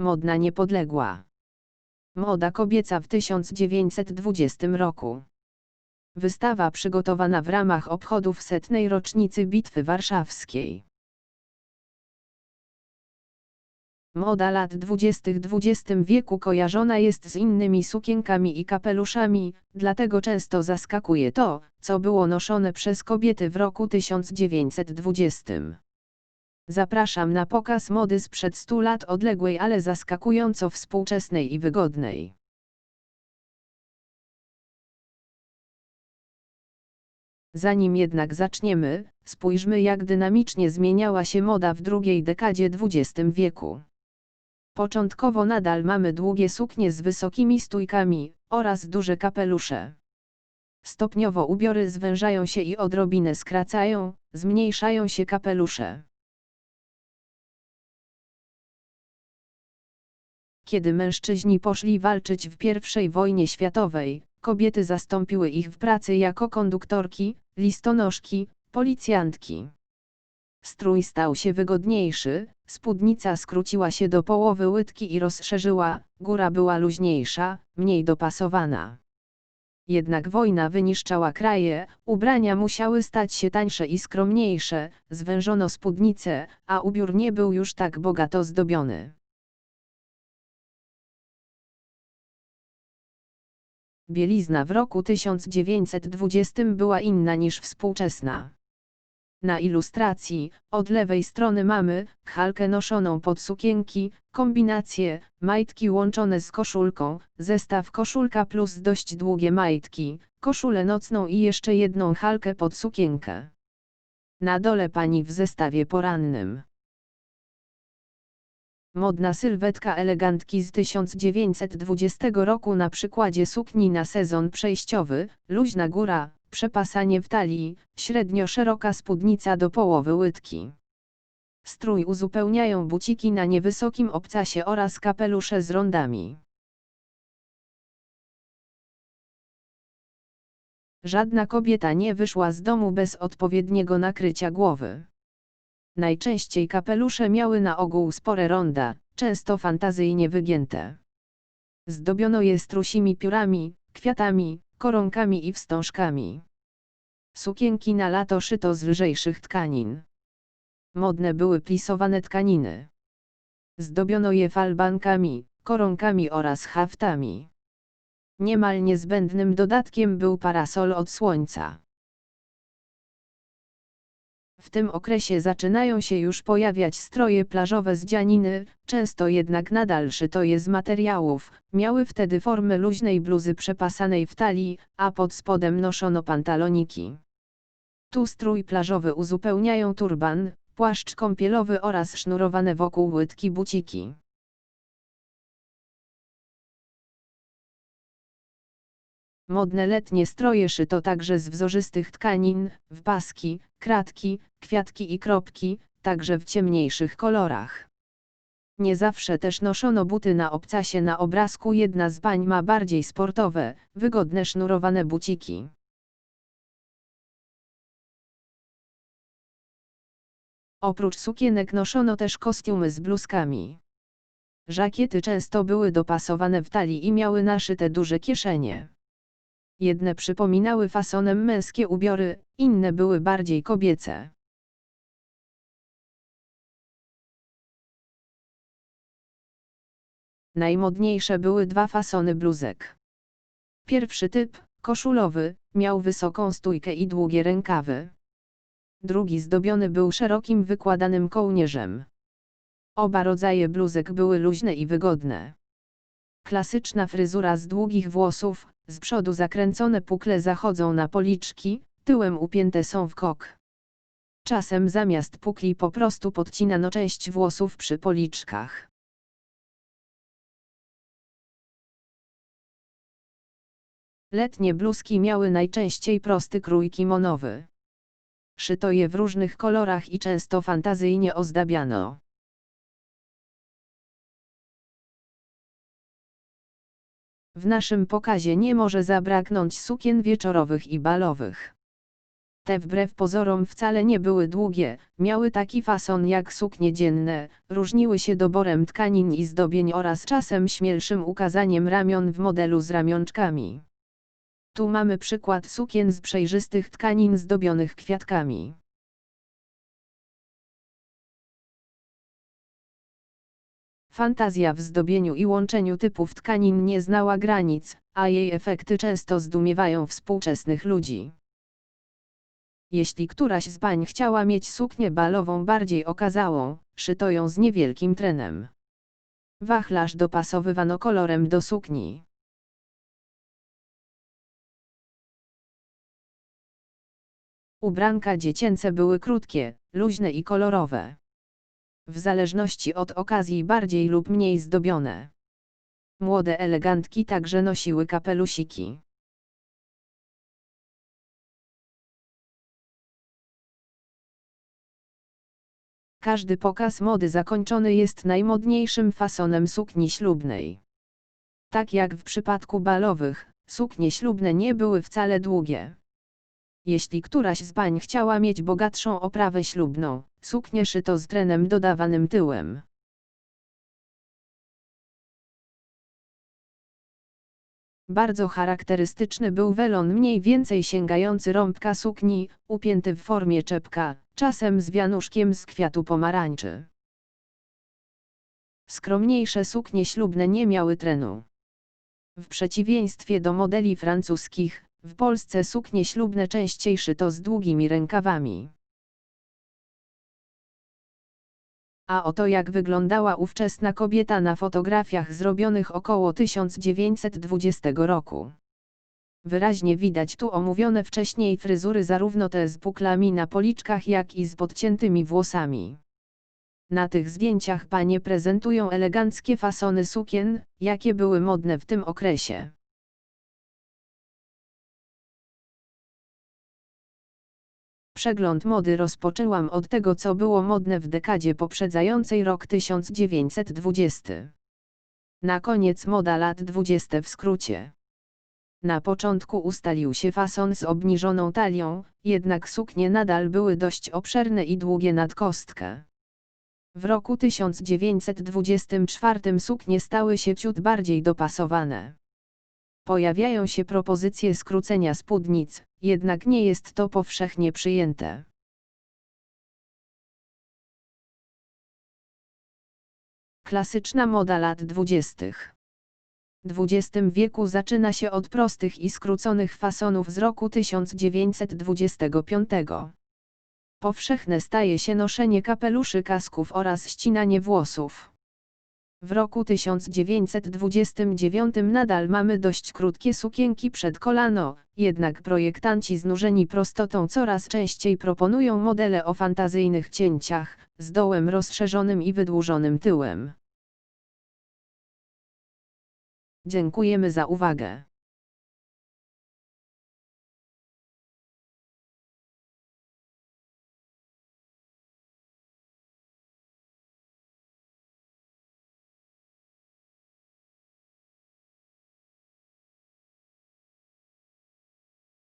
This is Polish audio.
Modna niepodległa. Moda kobieca w 1920 roku. Wystawa przygotowana w ramach obchodów setnej rocznicy Bitwy Warszawskiej. Moda lat 20. XX wieku kojarzona jest z innymi sukienkami i kapeluszami, dlatego często zaskakuje to, co było noszone przez kobiety w roku 1920. Zapraszam na pokaz mody sprzed 100 lat odległej, ale zaskakująco współczesnej i wygodnej. Zanim jednak zaczniemy, spójrzmy jak dynamicznie zmieniała się moda w drugiej dekadzie XX wieku. Początkowo nadal mamy długie suknie z wysokimi stójkami oraz duże kapelusze. Stopniowo ubiory zwężają się i odrobinę skracają, zmniejszają się kapelusze. Kiedy mężczyźni poszli walczyć w I wojnie światowej, kobiety zastąpiły ich w pracy jako konduktorki, listonoszki, policjantki. Strój stał się wygodniejszy, spódnica skróciła się do połowy łydki i rozszerzyła, góra była luźniejsza, mniej dopasowana. Jednak wojna wyniszczała kraje, ubrania musiały stać się tańsze i skromniejsze, zwężono spódnicę, a ubiór nie był już tak bogato zdobiony. Bielizna w roku 1920 była inna niż współczesna. Na ilustracji, od lewej strony mamy halkę noszoną pod sukienki, kombinacje, majtki łączone z koszulką, zestaw koszulka plus dość długie majtki, koszulę nocną i jeszcze jedną halkę pod sukienkę. Na dole pani w zestawie porannym. Modna sylwetka elegantki z 1920 roku na przykładzie sukni na sezon przejściowy, luźna góra, przepasanie w talii, średnio szeroka spódnica do połowy łydki. Strój uzupełniają buciki na niewysokim obcasie oraz kapelusze z rondami. Żadna kobieta nie wyszła z domu bez odpowiedniego nakrycia głowy. Najczęściej kapelusze miały na ogół spore ronda, często fantazyjnie wygięte. Zdobiono je strusimi piórami, kwiatami, koronkami i wstążkami. Sukienki na lato szyto z lżejszych tkanin. Modne były plisowane tkaniny. Zdobiono je falbankami, koronkami oraz haftami. Niemal niezbędnym dodatkiem był parasol od słońca. W tym okresie zaczynają się już pojawiać stroje plażowe z dzianiny, często jednak nadal szyto je z materiałów, miały wtedy formę luźnej bluzy przepasanej w talii, a pod spodem noszono pantaloniki. Tu strój plażowy uzupełniają turban, płaszcz kąpielowy oraz sznurowane wokół łydki buciki. Modne letnie stroje szyto także z wzorzystych tkanin, w paski, kratki, kwiatki i kropki, także w ciemniejszych kolorach. Nie zawsze też noszono buty na obcasie na obrazku jedna z pań ma bardziej sportowe, wygodne sznurowane buciki. Oprócz sukienek noszono też kostiumy z bluzkami. Żakiety często były dopasowane w talii i miały naszyte duże kieszenie. Jedne przypominały fasonem męskie ubiory, inne były bardziej kobiece. Najmodniejsze były dwa fasony bluzek. Pierwszy typ, koszulowy, miał wysoką stójkę i długie rękawy. Drugi zdobiony był szerokim wykładanym kołnierzem. Oba rodzaje bluzek były luźne i wygodne. Klasyczna fryzura z długich włosów, z przodu zakręcone pukle zachodzą na policzki, tyłem upięte są w kok. Czasem zamiast pukli po prostu podcinano część włosów przy policzkach. Letnie bluzki miały najczęściej prosty krój kimonowy. Szyto je w różnych kolorach i często fantazyjnie ozdabiano. W naszym pokazie nie może zabraknąć sukien wieczorowych i balowych. Te wbrew pozorom wcale nie były długie, miały taki fason jak suknie dzienne, różniły się doborem tkanin i zdobień oraz czasem śmielszym ukazaniem ramion w modelu z ramionczkami. Tu mamy przykład sukien z przejrzystych tkanin zdobionych kwiatkami. Fantazja w zdobieniu i łączeniu typów tkanin nie znała granic, a jej efekty często zdumiewają współczesnych ludzi. Jeśli któraś z pań chciała mieć suknię balową bardziej okazałą, szyto ją z niewielkim trenem. Wachlarz dopasowywano kolorem do sukni. Ubranka dziecięce były krótkie, luźne i kolorowe. W zależności od okazji bardziej lub mniej zdobione. Młode elegantki także nosiły kapelusiki. Każdy pokaz mody zakończony jest najmodniejszym fasonem sukni ślubnej. Tak jak w przypadku balowych, suknie ślubne nie były wcale długie. Jeśli któraś z pań chciała mieć bogatszą oprawę ślubną, suknię szyto z trenem dodawanym tyłem. Bardzo charakterystyczny był welon mniej więcej sięgający rąbka sukni, upięty w formie czepka, czasem z wianuszkiem z kwiatu pomarańczy. Skromniejsze suknie ślubne nie miały trenu. W przeciwieństwie do modeli francuskich, w Polsce suknie ślubne częściej szyto z długimi rękawami. A oto jak wyglądała ówczesna kobieta na fotografiach zrobionych około 1920 roku. Wyraźnie widać tu omówione wcześniej fryzury zarówno te z buklami na policzkach jak i z podciętymi włosami. Na tych zdjęciach panie prezentują eleganckie fasony sukien, jakie były modne w tym okresie. Przegląd mody rozpoczęłam od tego co było modne w dekadzie poprzedzającej rok 1920. Na koniec moda lat 20 w skrócie. Na początku ustalił się fason z obniżoną talią, jednak suknie nadal były dość obszerne i długie nad kostkę. W roku 1924 suknie stały się ciut bardziej dopasowane. Pojawiają się propozycje skrócenia spódnic, jednak nie jest to powszechnie przyjęte. Klasyczna moda lat dwudziestych. XX wieku zaczyna się od prostych i skróconych fasonów z roku 1925. Powszechne staje się noszenie kapeluszy kasków oraz ścinanie włosów. W roku 1929 nadal mamy dość krótkie sukienki przed kolano, jednak projektanci znużeni prostotą coraz częściej proponują modele o fantazyjnych cięciach, z dołem rozszerzonym i wydłużonym tyłem. Dziękujemy za uwagę.